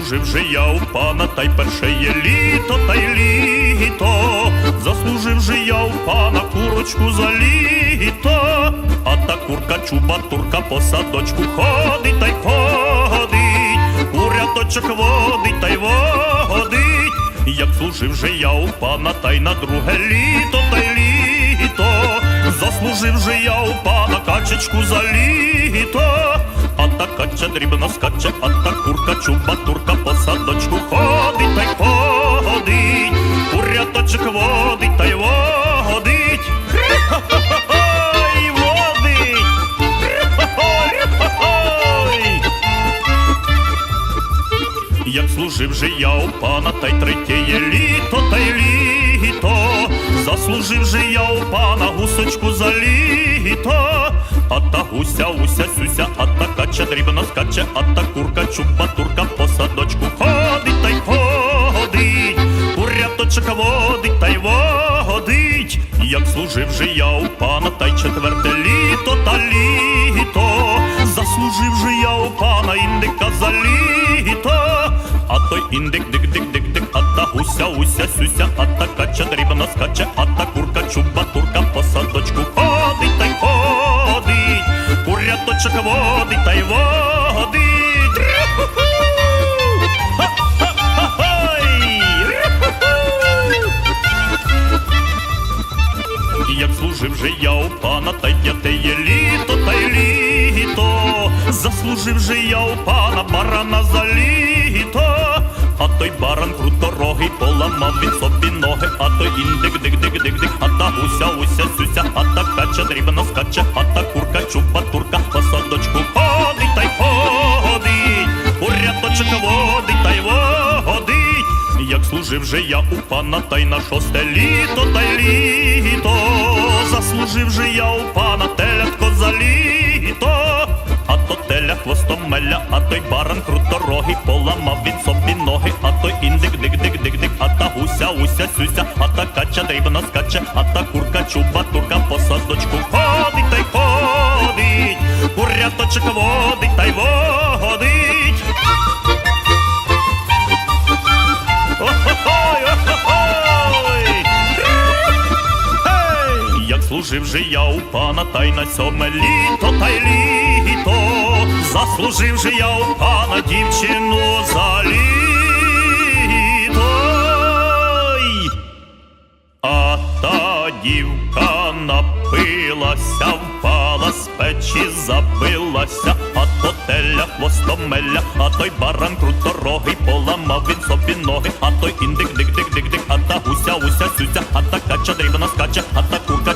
служив же я у пана, та й перше є літо, та й літо. Заслужив же я у пана курочку за літо, а та курка чуба турка по садочку ходить та й ходить, куряточок водить та й водить. Як служив же я у пана, та й на друге літо, та й літо. Заслужив же я у пана качечку за літо. Та кача дрібно скаче, а та курка чуба турка по садочку ходить та й ходить, куряточок водить та й водить. Водить. Як служив же я у пана, та й третєє літо, та й літо, заслужив же я у пана гусочку за літо, а та гуся, уся, сюся, а та кача дрібно скаче, а та курка чуба турка по садочку. Ходить та й ходить, куряточка водить та й водить, як служив же я у пана, та й четверте літо та літо, заслужив же я у пана індика за літо, а той індик дик дик дик дик, а та гуся, уся, сюся, а та кача дрібно скаче, а та курка чуба куряточок водить та й водить. Як служив же я у пана, та й п'ятеє літо, та й літо, заслужив же я у пана барана за літо, а той баран круторогий поламав він собі ноги, а той індик дик дик дик дик, а та гуся, уся, сюся, а та кача дрібно скаче, а та курка чуба турка служив же я у пана, та й на шосте літо, та й літо, заслужив же я у пана телятко за літо, а то теля хвостом меля, а той баран круторогий поламав він собі ноги, а той індик дик дик дик дик, а та гуся, уся, сюся, а та кача дрібно скаче, а та курка чуба турка по садочку ходить та й ходить, куряточок водить та й водить. Служив же я у пана, та й на сьоме літо, та й літо, заслужив же я у пана дівчину за літо. А та дівка напилася, впала з печі, забилася, а то теля хвостом меля, а той баран круторогий поламав він собі ноги, а той індик дик дик дик дик, а та гуся, уся, сюся, а та кача дрібно скаче, а та курка